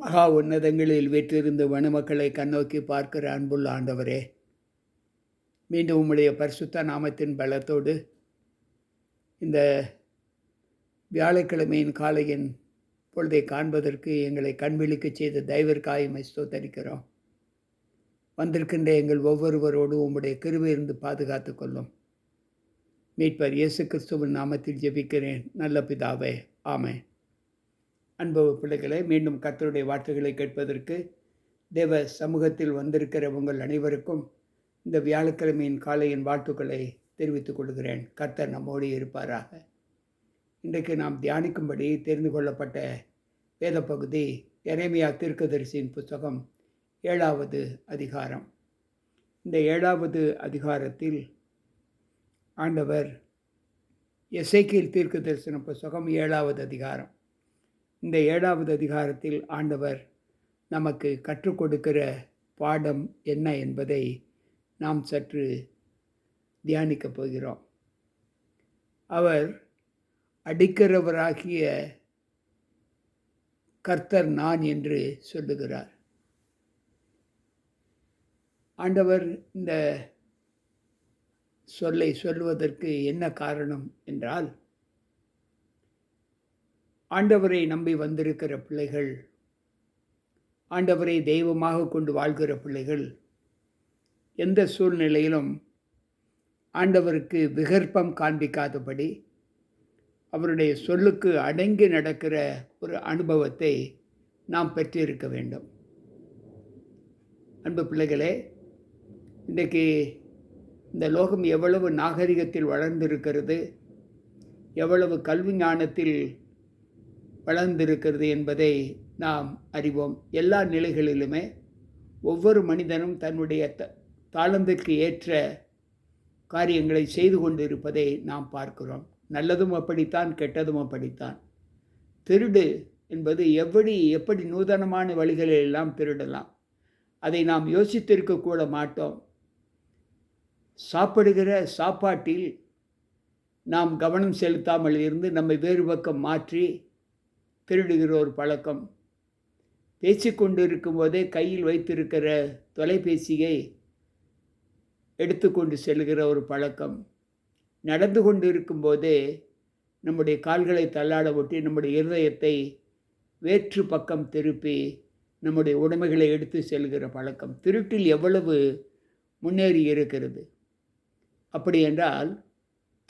மகா உன்னதங்களில் வீற்றிருந்து மனுமக்களை கண்ணோக்கி பார்க்கிற அன்புள்ள ஆண்டவரே மீண்டும் உம்முடைய பரிசுத்த நாமத்தின் பலத்தோடு இந்த வியாழக்கிழமையின் காலையின் பொழுதை காண்பதற்கு எங்களை கண்விழிக்க செய்த தெய்வர்காயமை ஸ்தோத்தரிக்கிறோம். வந்திருக்கின்ற எங்கள் ஒவ்வொருவரோடும் உம்முடைய கிருவியிருந்து பாதுகாத்து கொள்ளும். மீட்பர் இயேசு கிறிஸ்துவின் நாமத்தில் ஜெபிக்கிறேன். நல்ல பிதாவே ஆமேன். அன்பு பிள்ளைகளை மீண்டும் கர்த்தருடைய வார்த்தைகளை கேட்பதற்கு தேவ சமூகத்தில் வந்திருக்கிற உங்கள் அனைவருக்கும் இந்த வியாழக்கிழமையின் காலையின் வாழ்த்துக்களை தெரிவித்துக் கொள்கிறேன். கர்த்தர் நம்மோடு இருப்பாராக. இன்றைக்கு நாம் தியானிக்கும்படி தெரிந்து கொள்ளப்பட்ட வேத பகுதி எரேமியா தீர்க்கதரிசியின் புத்தகம் ஏழாவது அதிகாரம். இந்த ஏழாவது அதிகாரத்தில் ஆண்டவர் எசைக்கில் தீர்க்க தரிசன புத்தகம் ஏழாவது அதிகாரம். இந்த ஏழாவது அதிகாரத்தில் ஆண்டவர் நமக்கு கற்றுக் கொடுக்கிற பாடம் என்ன என்பதை நாம் சற்று தியானிக்கப் போகிறோம். அவர் அடிக்கிறவராகிய கர்த்தர் நான் என்று சொல்லுகிறார். ஆண்டவர் இந்த சொல்லை சொல்வதற்கு என்ன காரணம் என்றால் ஆண்டவரை நம்பி வந்திருக்கிற பிள்ளைகள். ஆண்டவரை தெய்வமாக கொண்டு வாழ்கிற பிள்ளைகள். எந்த சூழ்நிலையிலும் ஆண்டவருக்கு விகற்பம் காண்பிக்காதபடி அவருடைய சொல்லுக்கு அடங்கி நடக்கிற ஒரு அனுபவத்தை நாம் பெற்றிருக்க வேண்டும். அன்பு பிள்ளைகளே இன்றைக்கு இந்த லோகம் எவ்வளவு நாகரிகத்தில் வளர்ந்திருக்கிறது எவ்வளவு கல்வி ஞானத்தில் வளர்ந்திருக்கிறது என்பதை நாம் அறிவோம். எல்லா நிலைகளிலுமே ஒவ்வொரு மனிதனும் தன்னுடைய த தாளந்திற்கு ஏற்ற காரியங்களை செய்து கொண்டு இருப்பதை நாம் பார்க்கிறோம். நல்லதும் அப்படித்தான் கெட்டதும் அப்படித்தான். திருடு என்பது எப்படி எப்படி நூதனமான வழிகளில் எல்லாம் திருடலாம்? அதை நாம் யோசித்திருக்க கூட மாட்டோம். சாப்பிடுகிற சாப்பாட்டில் நாம் கவனம் செலுத்தாமல் இருந்து நம்மை வேறு பக்கம் மாற்றி திருடுகிற ஒரு பழக்கம். பேசிக்கொண்டு இருக்கும்போதே கையில் வைத்திருக்கிற தொலைபேசியை எடுத்துக்கொண்டு செல்கிற ஒரு பழக்கம். நடந்து கொண்டு இருக்கும்போதே நம்முடைய கால்களை தள்ளாட ஒட்டி நம்முடைய இருதயத்தை வேற்று பக்கம் திருப்பி நம்முடைய உடைமைகளை எடுத்து செல்கிற பழக்கம். திருட்டில் எவ்வளவு முன்னேறி இருக்கிறது? அப்படி என்றால்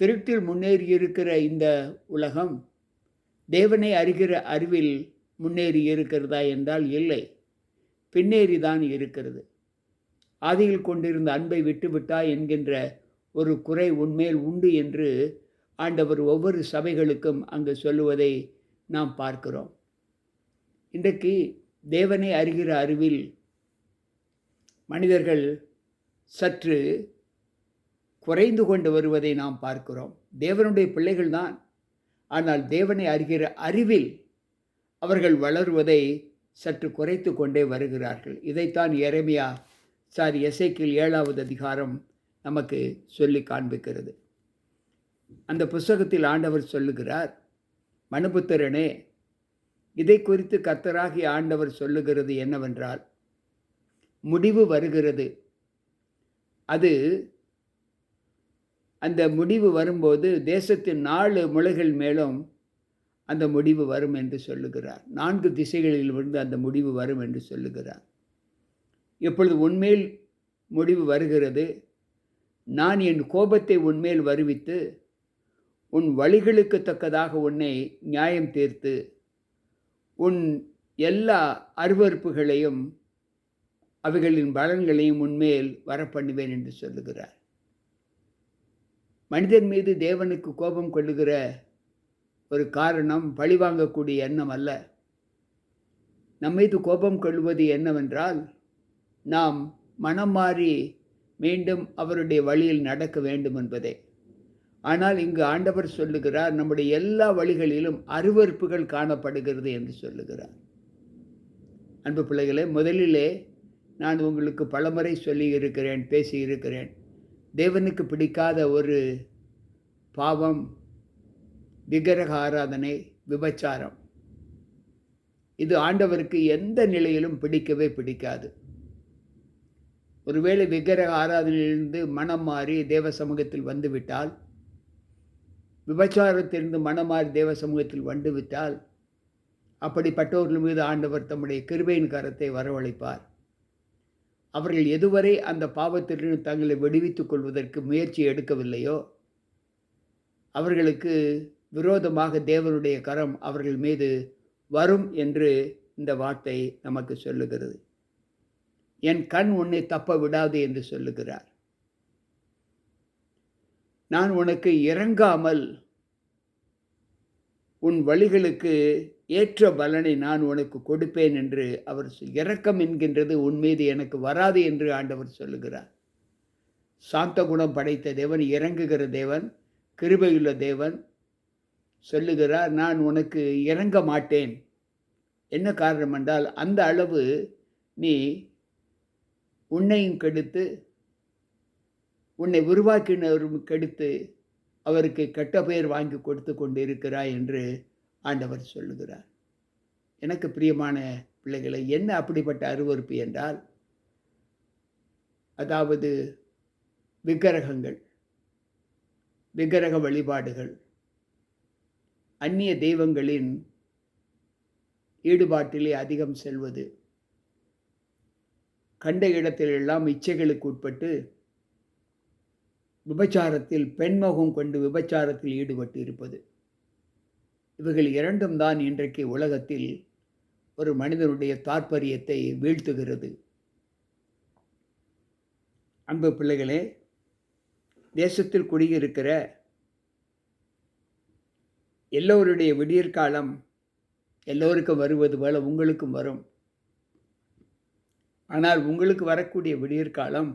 திருட்டில் முன்னேறி இருக்கிற இந்த உலகம் தேவனை அறிகிற அறிவில் முன்னேறி இருக்கிறதா என்றால் இல்லை. பின்னேறி தான் இருக்கிறது. ஆதியில் கொண்டிருந்த அன்பை விட்டுவிட்டா என்கின்ற ஒரு குறை உன்மேல் உண்டு என்று ஆண்டவர் ஒவ்வொரு சபைகளுக்கும் அங்கு சொல்லுவதை நாம் பார்க்கிறோம். இன்றைக்கு தேவனை அறிகிற அறிவில் மனிதர்கள் சற்று குறைந்து கொண்டு வருவதை நாம் பார்க்கிறோம். தேவனுடைய பிள்ளைகள்தான் ஆனால் தேவனை அறிகிற அறிவில் அவர்கள் வளருவதை சற்று குறைத்து கொண்டே வருகிறார்கள். இதைத்தான் எரமியா சாரி எசைக்கில் ஏழாவது அதிகாரம் நமக்கு சொல்லி காண்பிக்கிறது. அந்த புஸ்தகத்தில் ஆண்டவர் சொல்லுகிறார் மனுபுத்திரனே இதை குறித்து கர்த்தராகிய ஆண்டவர் சொல்லுகிறது என்னவென்றால் முடிவு வருகிறது. அது அந்த முடிவு வரும்போது தேசத்தின் நாலு முளைகள் மேலும் அந்த முடிவு வரும் என்று சொல்லுகிறார். நான்கு திசைகளில் இருந்து அந்த முடிவு வரும் என்று சொல்லுகிறார். இப்பொழுது உன்மேல் முடிவு வருகிறது நான் என் கோபத்தை உன்மேல் வருவித்து உன் வழிகளுக்கு தக்கதாக உன்னை நியாயம் தீர்த்து உன் எல்லா அருவறுப்புகளையும் அவைகளின் பலன்களையும் உன்மேல் வரப்பண்ணுவேன் என்று சொல்லுகிறார். மனிதன் மீது தேவனுக்கு கோபம் கொள்ளுகிற ஒரு காரணம் பழிவாங்கக்கூடிய எண்ணம் அல்ல. நம் மீது கோபம் கொள்வது என்னவென்றால் நாம் மனம் மாறி மீண்டும் அவருடைய வழியில் நடக்க வேண்டும் என்பதே. ஆனால் இங்கு ஆண்டவர் சொல்லுகிறார் நம்முடைய எல்லா வழிகளிலும் அருவறுப்புகள் காணப்படுகிறது என்று சொல்லுகிறார். அன்பு பிள்ளைகளே முதலிலே நான் உங்களுக்கு பலமுறை சொல்லி இருக்கிறேன் தேவனுக்கு பிடிக்காத ஒரு பாவம் விக்கிரக ஆராதனை விபச்சாரம். இது ஆண்டவருக்கு எந்த நிலையிலும் பிடிக்கவே பிடிக்காது. ஒருவேளை விக்கிரக ஆராதனையிலிருந்து மனம் மாறி தேவ சமூகத்தில் வந்துவிட்டால் விபச்சாரத்திலிருந்து மனம் மாறி தேவ சமூகத்தில் வந்துவிட்டால் அப்படிப்பட்டவர்கள் மீது ஆண்டவர் தம்முடைய கிருபையின் கரத்தை வரவழைப்பார். அவர்கள் எதுவரை அந்த பாவத்திலிருந்து தங்களை விடுவித்துக் கொள்வதற்கு முயற்சி எடுக்கவில்லையோ அவர்களுக்கு விரோதமாக தேவனுடைய கரம் அவர்கள் மீது வரும் என்று இந்த வார்த்தை நமக்கு சொல்லுகிறது. என் கண் உன்னை தப்ப விடாது என்று சொல்லுகிறார். நான் உனக்கு இறங்காமல் உன் வழிகளுக்கு ஏற்ற பலனை நான் உனக்கு கொடுப்பேன் என்று அவர் இரக்கம் என்கின்றது உன் மீது எனக்கு வராது என்று ஆண்டவர் சொல்லுகிறார். சாந்த குணம் படைத்த தேவன் இறங்குகிற தேவன் கிருபையுள்ள தேவன் சொல்லுகிறார் நான் உனக்கு இறங்க மாட்டேன். என்ன காரணம் என்றால் அந்த அளவு நீ உன்னையும் கெடுத்து உன்னை உருவாக்கினரும் கெடுத்து அவருக்கு கெட்ட பெயர் வாங்கி கொடுத்து கொண்டு இருக்கிறாய் என்று ஆண்டவர் சொல்லுகிறார். எனக்கு பிரியமான பிள்ளைகளை என்ன அப்படிப்பட்ட அருவறுப்பு என்றால் அதாவது விக்கிரகங்கள் விக்கிரக வழிபாடுகள் அந்நிய தெய்வங்களின் ஈடுபாட்டிலே அதிகம் செல்வது கண்ட இடத்திலெல்லாம் இச்சைகளுக்கு உட்பட்டு விபச்சாரத்தில் பெண்முகம் கொண்டு விபச்சாரத்தில் ஈடுபட்டு இருப்பது இவைகள் இரண்டும் தான் இன்றைக்கு உலகத்தில் ஒரு மனிதனுடைய தாற்பரியத்தை வீழ்த்துகிறது. அன்பு பிள்ளைகளே தேசத்தில் குடியிருக்கிற எல்லோருடைய விடியற்காலம் எல்லோருக்கும் வருவது போல உங்களுக்கும் வரும். ஆனால் உங்களுக்கு வரக்கூடிய விடியற்காலம்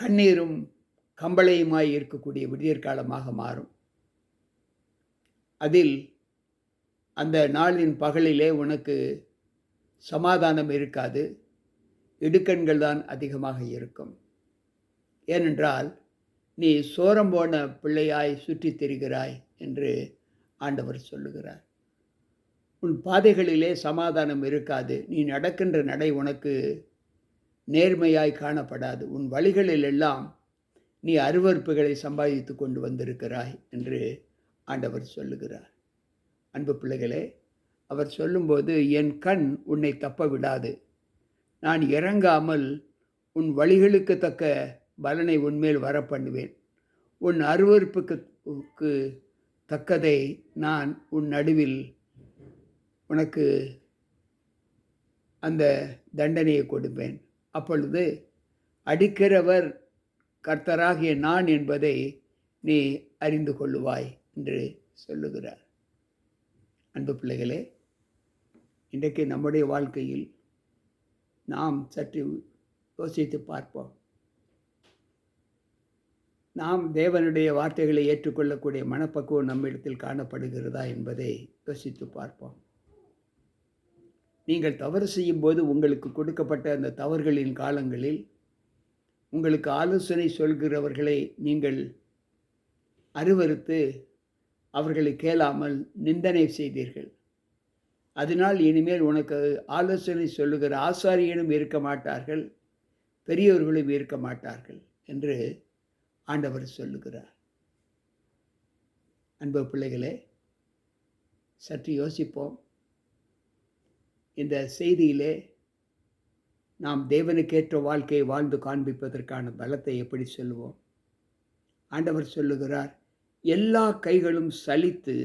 கண்ணீரும் கம்பளையுமாய் இருக்கக்கூடிய விடியற்காலமாக மாறும். அதில் அந்த நாளின் பகலிலே உனக்கு சமாதானம் இருக்காது. இடுக்கண்கள் தான் அதிகமாக இருக்கும். ஏனென்றால் நீ சோரம் போன பிள்ளையாய் சுற்றித் திரிகிறாய் என்று ஆண்டவர் சொல்லுகிறார். உன் பாதைகளிலே சமாதானம் இருக்காது. நீ நடக்கின்ற நடை உனக்கு நேர்மையாய் காணப்படாது. உன் வழிகளில் எல்லாம் நீ அருவறுப்புகளை சம்பாதித்து கொண்டு வந்திருக்கிறாய் என்று ஆண்டவர் சொல்லுகிறார். அன்பு பிள்ளைகளே அவர் சொல்லும்போது என் கண் உன்னை தப்ப விடாது. நான் இறங்காமல் உன் வழிகளுக்கு தக்க பலனை உன்மேல் வர பண்ணுவேன். உன் அருவறுப்புக்கு தக்கதை நான் உன் நடுவில் உனக்கு அந்த தண்டனையை கொடுப்பேன். அப்பொழுது அடிக்கிறவர் கர்த்தராகிய நான் என்பதை நீ அறிந்து கொள்ளுவாய் என்று சொல்லுகிறார். அன்பு பிள்ளைகளே இன்றைக்கு நம்முடைய வாழ்க்கையில் நாம் சற்று யோசித்து பார்ப்போம். நாம் தேவனுடைய வார்த்தைகளை ஏற்றுக்கொள்ளக்கூடிய மனப்பக்குவம் நம்மிடத்தில் காணப்படுகிறதா என்பதை யோசித்து பார்ப்போம். நீங்கள் தவறு செய்யும்போது உங்களுக்கு கொடுக்கப்பட்ட அந்த தவறுகளின் காலங்களில் உங்களுக்கு ஆலோசனை சொல்கிறவர்களை நீங்கள் அருவறுத்து அவர்களை கேளாமல் நிந்தனை செய்தீர்கள். அதனால் இனிமேல் உனக்கு ஆலோசனை சொல்லுகிற ஆசாரியனும் இருக்க மாட்டார்கள் பெரியவர்களும் இருக்க மாட்டார்கள் என்று ஆண்டவர் சொல்லுகிறார். அன்பு பிள்ளைகளே சற்று யோசிப்போம். இந்த செய்தியிலே நாம் தேவனுக்கேற்ற வாழ்க்கையை வாழ்ந்து காண்பிப்பதற்கான பலத்தை எப்படி சொல்லுவோம்? ஆண்டவர் சொல்லுகிறார் எல்லா கைகளும் சலித்து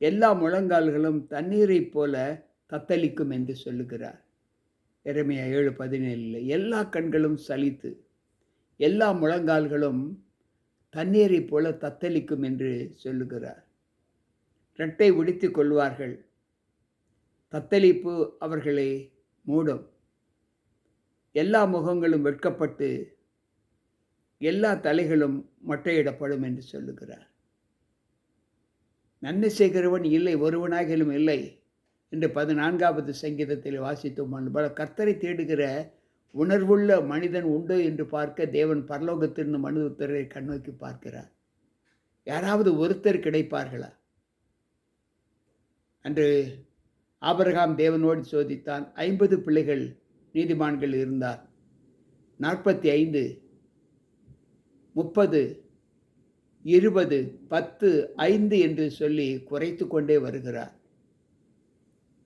எல்லா முழங்கால்களும் தண்ணீரைப் போல தத்தளிக்கும் என்று சொல்லுகிறார். இறமையா ஏழு பதினேழில் எல்லா கண்களும் சலித்து எல்லா முழங்கால்களும் தண்ணீரைப் போல தத்தளிக்கும் என்று சொல்லுகிறார். இரட்டை உடித்து கொள்வார்கள். தத்தளிப்பு அவர்களை மூடும். எல்லா முகங்களும் வெட்கப்பட்டு எல்லா தலைகளும் மொட்டையிடப்படும் என்று சொல்லுகிறார். நன்மை செய்கிறவன் இல்லை ஒருவனாகிலும் இல்லை என்று பதினான்காவது சங்கீதத்தில் வாசித்தோம். பல கர்த்தரை தேடுகிற உணர்வுள்ள மனிதன் உண்டு என்று பார்க்க தேவன் பரலோகத்திலிருந்து மனிதரை கண்ணோக்கி பார்க்கிறார். யாராவது ஒருத்தர் கிடைப்பார்களா? அன்று ஆபரகாம் தேவனோடு சோதித்தான் ஐம்பது பிள்ளைகள் நீதிமான்கள் இருந்தார். நாற்பத்தி ஐந்து முப்பது இருபது பத்து ஐந்து என்று சொல்லி குறைத்து கொண்டே வருகிறார்.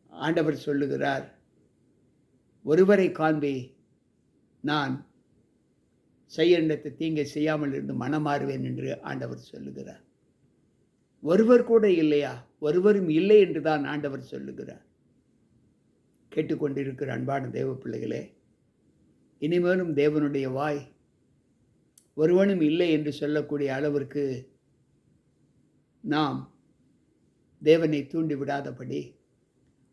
ஆண்டவர் சொல்லுகிறார் ஒருவரை காண்பி நான் செய்ய நினைத்த தீங்கை செய்யாமல் இருந்து மனமாறுவேன் என்று ஆண்டவர் சொல்லுகிறார். ஒருவர் கூட இல்லையா? ஒருவரும் இல்லை என்று தான் ஆண்டவர் சொல்லுகிறார். கேட்டுக்கொண்டிருக்கிற அன்பான தேவ பிள்ளைகளே இனிமேலும் தேவனுடைய வாய் ஒருவனும் இல்லை என்று சொல்லக்கூடிய அளவிற்கு நாம் தேவனை தூண்டி விடாதபடி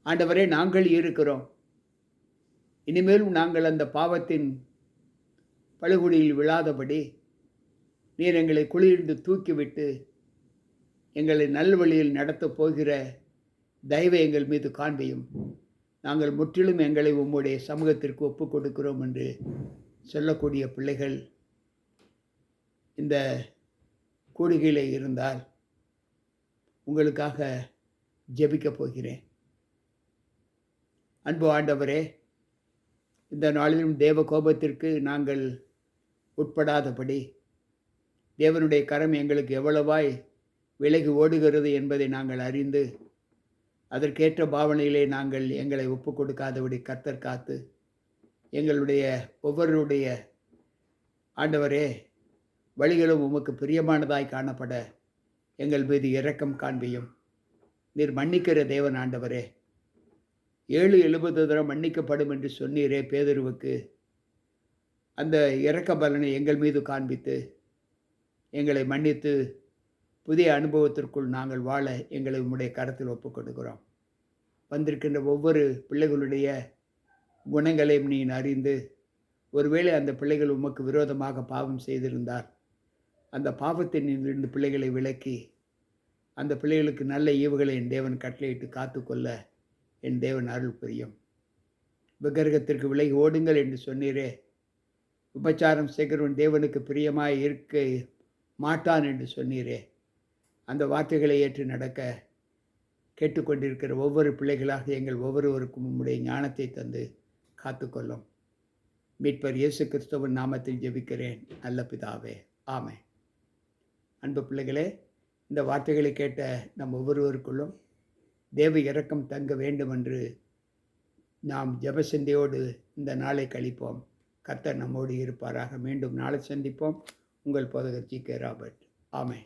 ஆண்டவரே நாங்கள் இருக்கிறோம். இனிமேலும் நாங்கள் அந்த பாவத்தின் பழுகுடியில் விழாதபடி நீர் எங்களை குளிர்ந்து தூக்கிவிட்டு எங்களை நல்வழியில் நடத்தப் போகிற தயவை எங்கள் மீது காண்பியும். நாங்கள் முற்றிலும் எங்களை உம்முடைய சமூகத்திற்கு ஒப்புக் கொடுக்கிறோம் என்று சொல்லக்கூடிய பிள்ளைகள் இந்த கூடுகையில் இருந்தால் உங்களுக்காக ஜெபிக்கப் போகிறேன். அன்பு ஆண்டவரே இந்த நாளிலும் தேவ கோபத்திற்கு நாங்கள் உட்படாதபடி தேவனுடைய கரம் எங்களுக்கு எவ்வளவாய் விலகி ஓடுகிறது என்பதை நாங்கள் அறிந்து அதற்கேற்ற பாவனையிலே நாங்கள் எங்களை ஒப்பு கொடுக்காதபடி கத்தர் காத்து எங்களுடைய ஒவ்வொருடைய ஆண்டவரே வழிகளும் உமக்கு பிரியமானதாய் காணப்பட எங்கள் மீது இரக்கம் காண்பியும். நீர் மன்னிக்கிற தேவன் ஆண்டவரே ஏழு எழுபது தரம் மன்னிக்கப்படும் என்று சொன்னீரே பேதருவுக்கு. அந்த இறக்க பலனை எங்கள் மீது காண்பித்து எங்களை மன்னித்து புதிய அனுபவத்திற்குள் நாங்கள் வாழ எங்களை உம்முடைய கரத்தில் ஒப்புக் கொடுக்கிறோம் வந்திருக்கின்ற ஒவ்வொரு பிள்ளைகளுடைய குணங்களையும் நீ அறிந்து ஒருவேளை அந்த பிள்ளைகள் உமக்கு விரோதமாக பாவம் செய்திருந்தால் அந்த பாவத்தின் நின்று பிள்ளைகளை விலக்கி அந்த பிள்ளைகளுக்கு நல்ல ஈவுகளை என் தேவன் கட்டளையிட்டு காத்துக்கொள்ள என் தேவன் அருள் புரியும். விக்கிரகத்திற்கு விலகி ஓடுங்கள் என்று சொன்னீரே. உபச்சாரம் செய்கிறவன் தேவனுக்கு பிரியமாய் இருக்க மாட்டான் என்று சொன்னீரே. அந்த வார்த்தைகளை ஏற்று நடக்க கேட்டுக்கொண்டிருக்கிற ஒவ்வொரு பிள்ளைகளாக எங்கள் ஒவ்வொருவருக்கும் உம்முடைய ஞானத்தை தந்து காத்துக்கொள்ளும். மீட்பர் இயேசு கிறிஸ்தவன் நாமத்தில் ஜெபிக்கிறேன். நல்ல பிதாவே. ஆமை அன்பு பிள்ளைகளே இந்த வார்த்தைகளை கேட்ட நம் ஒவ்வொருவருக்குள்ளும் தேவ இரக்கம் தங்க வேண்டும் என்று நாம் ஜபசிந்தையோடு இந்த நாளை கழிப்போம். கர்த்தர் நம்மோடு இருப்பாராக. மீண்டும் நாளை சந்திப்போம். உங்கள் போதகர் ஜி கே ராபர்ட். ஆமை